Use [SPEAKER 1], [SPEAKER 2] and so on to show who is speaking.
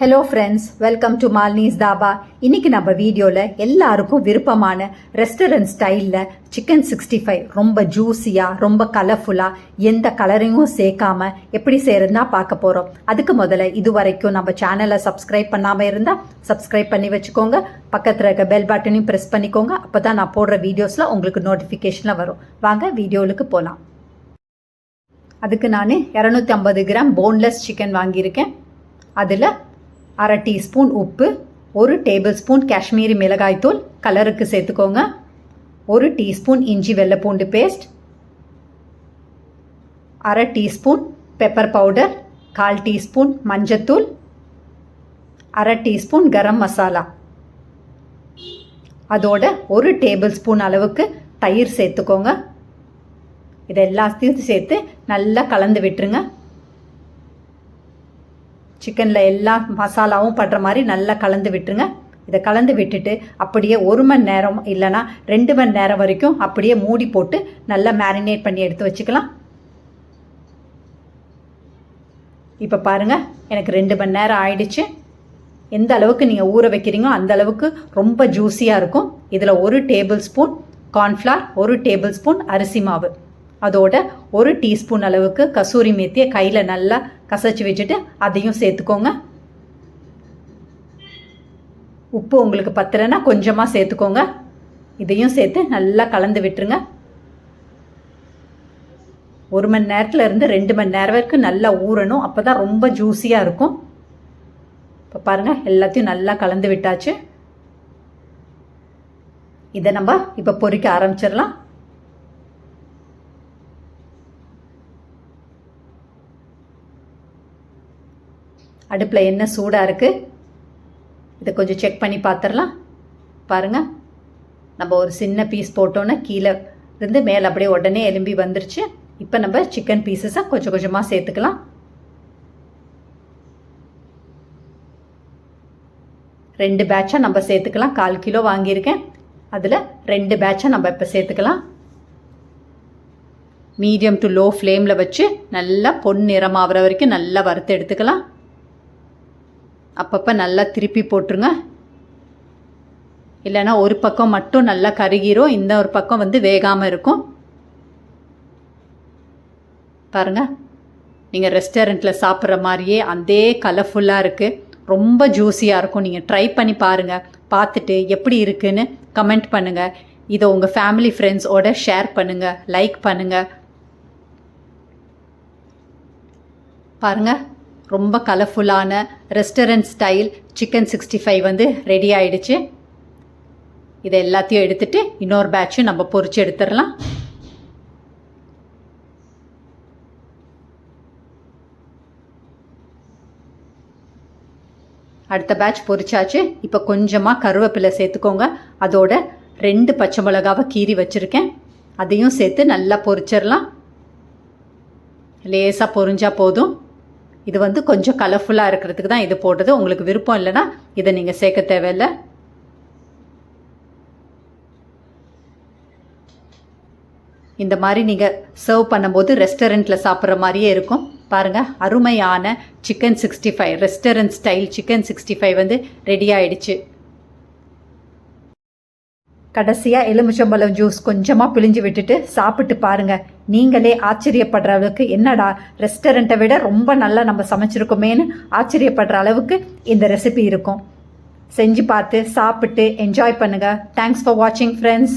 [SPEAKER 1] Hello friends welcome to மால்னீஸ் தாபா இன்னைக்கு நம்ம வீடியோவில் எல்லாருக்கும் விருப்பமான ரெஸ்டாரண்ட் ஸ்டைலில் சிக்கன் சிக்ஸ்டி ஃபைவ் ரொம்ப ஜூஸியாக ரொம்ப கலர்ஃபுல்லாக எந்த கலரையும் சேர்க்காம எப்படி செய்யறதுனா பார்க்க போகிறோம் அதுக்கு முதல்ல இது வரைக்கும் நம்ம சேனலை சப்ஸ்கிரைப் பண்ணாமல் இருந்தால் சப்ஸ்கிரைப் பண்ணி வச்சுக்கோங்க. பக்கத்தில் இருக்க பெல் பட்டனையும் ப்ரெஸ் பண்ணிக்கோங்க. அப்போ தான் நான் போடுற வீடியோஸில் உங்களுக்கு நோட்டிஃபிகேஷனில் வரும். வாங்க வீடியோவுக்கு போகலாம் அதுக்கு நான் இரநூத்தி ஐம்பது கிராம் போன்லெஸ் சிக்கன் வாங்கியிருக்கேன். அதில் அரை டீஸ்பூன் உப்பு ஒரு டேபிள் ஸ்பூன் காஷ்மீரி மிளகாய்த்தூள் கலருக்கு சேர்த்துக்கோங்க. ஒரு டீஸ்பூன் இஞ்சி வெள்ளைப்பூண்டு பேஸ்ட் அரை டீஸ்பூன் பெப்பர் பவுடர் கால் டீஸ்பூன் மஞ்சத்தூள் அரை டீஸ்பூன் கரம் மசாலா. அதோட ஒரு டேபிள் ஸ்பூன் அளவுக்கு தயிர் சேர்த்துக்கோங்க. இது எல்லாத்தையும் சேர்த்து நல்லா கலந்து விட்டுருங்க. சிக்கனில் எல்லா மசாலாவும் படுற மாதிரி நல்லா கலந்து விட்டுருங்க. இதை கலந்து விட்டுட்டு அப்படியே ஒரு மணி நேரம் இல்லைன்னா ரெண்டு மணி நேரம் வரைக்கும் அப்படியே மூடி போட்டு நல்லா மேரினேட் பண்ணி எடுத்து வச்சுக்கலாம். இப்போ பாருங்கள் எனக்கு ரெண்டு மணி நேரம் ஆயிடுச்சு. எந்த அளவுக்கு நீங்கள் ஊற வைக்கிறீங்களோ அந்த அளவுக்கு ரொம்ப ஜூஸியாக இருக்கும். இதில் ஒரு டேபிள் ஸ்பூன் கார்ன்ஃப்ளார் ஒரு டேபிள் ஸ்பூன் அரிசி மாவு. அதோட ஒரு டீஸ்பூன் அளவுக்கு கசூரி மேத்தியை கையில் நல்லா கசச்சு வச்சுட்டு அதையும் சேர்த்துக்கோங்க. உப்பு உங்களுக்கு பத்தலைன்னா கொஞ்சமாக சேர்த்துக்கோங்க. இதையும் சேர்த்து நல்லா கலந்து விட்டுருங்க. ஒரு மணி நேரத்தில் இருந்து ரெண்டு மணி நேரம் வரைக்கும் நல்லா ஊறணும். அப்போ தான் ரொம்ப ஜூஸியாக இருக்கும். இப்போ பாருங்கள் எல்லாத்தையும் நல்லா கலந்து விட்டாச்சு. இதை நம்ம இப்போ பொறிக்க ஆரம்பிச்சிடலாம். அடுப்பில் என்ன சூடாக இருக்குது இதை கொஞ்சம் செக் பண்ணி பார்த்துடலாம் பாருங்கள் நம்ம ஒரு சின்ன பீஸ் போட்டோன்னே கீழே இருந்து மேலே அப்படியே உடனே எலும்பி வந்துருச்சு. இப்போ நம்ம சிக்கன் பீசஸை கொஞ்சம் கொஞ்சமாக சேர்த்துக்கலாம். ரெண்டு பேட்சாக நம்ம சேர்த்துக்கலாம். கால் கிலோ வாங்கியிருக்கேன். அதில் ரெண்டு பேட்சாக நம்ம இப்போ சேர்த்துக்கலாம். மீடியம் டு லோ ஃப்ளேமில் வச்சு நல்லா பொன் நிறமாகிற வரைக்கும் நல்லா வறுத்து எடுத்துக்கலாம். அப்பப்போ நல்லா திருப்பி போட்டுருங்க. இல்லைன்னா ஒரு பக்கம் மட்டும் நல்லா கருகிரும் இந்த ஒரு பக்கம் வந்து வேகாமல் இருக்கும். பாருங்கள் நீங்கள் ரெஸ்டாரண்ட்டில் சாப்பிட்ற மாதிரியே அதே கலர்ஃபுல்லாக இருக்குது ரொம்ப ஜூஸியாக இருக்கும். நீங்கள் ட்ரை பண்ணி பாருங்கள் பார்த்துட்டு எப்படி இருக்குன்னு கமெண்ட் பண்ணுங்கள் இதை உங்கள் ஃபேமிலி ஃப்ரெண்ட்ஸோட ஷேர் பண்ணுங்கள் லைக் பண்ணுங்கள் பாருங்கள் ரொம்ப கலர்ஃபுல்லான restaurant style chicken sixty five வந்து ரெடி ஆயிடுச்சு. இதை எல்லாத்தையும் எடுத்துட்டு இன்னொரு பேட்சும் நம்ம பொறிச்சு எடுத்துடலாம். அடுத்த பேட்ச் பொரிச்சாச்சு இப்போ கொஞ்சமாக கருவேப்பிலை சேர்த்துக்கோங்க. அதோட ரெண்டு பச்சை மிளகாவை கீறி வச்சுருக்கேன். அதையும் சேர்த்து நல்லா பொறிச்சிடலாம். லேசாக பொறிஞ்சால் போதும். இது வந்து கொஞ்சம் கலர்ஃபுல்லாக இருக்கிறதுக்கு தான் இது போட்டது. உங்களுக்கு விருப்பம் இல்லைன்னா இதை நீங்கள் சேர்க்க தேவையில்லை. இந்த மாதிரி நீங்கள் சர்வ் பண்ணும்போது ரெஸ்டாரண்ட்டில் சாப்பிட்ற மாதிரியே இருக்கும். பாருங்கள் அருமையான chicken sixty five restaurant style chicken sixty five வந்து ரெடி ஆயிடுச்சு. கடைசியாக எலுமிச்சம்பழம் ஜூஸ் கொஞ்சமாக பிழிஞ்சு விட்டுட்டு சாப்பிட்டு பாருங்கள் நீங்களே ஆச்சரியப்படுற அளவுக்கு என்னடா ரெஸ்டாரண்ட்டை விட ரொம்ப நல்லா நம்ம சமைச்சிருக்கோமேன்னு ஆச்சரியப்படுற அளவுக்கு இந்த ரெசிபி இருக்கும். செஞ்சு பார்த்து சாப்பிட்டு என்ஜாய் பண்ணுங்கள் தேங்க்ஸ் ஃபார் வாட்சிங் ஃப்ரெண்ட்ஸ்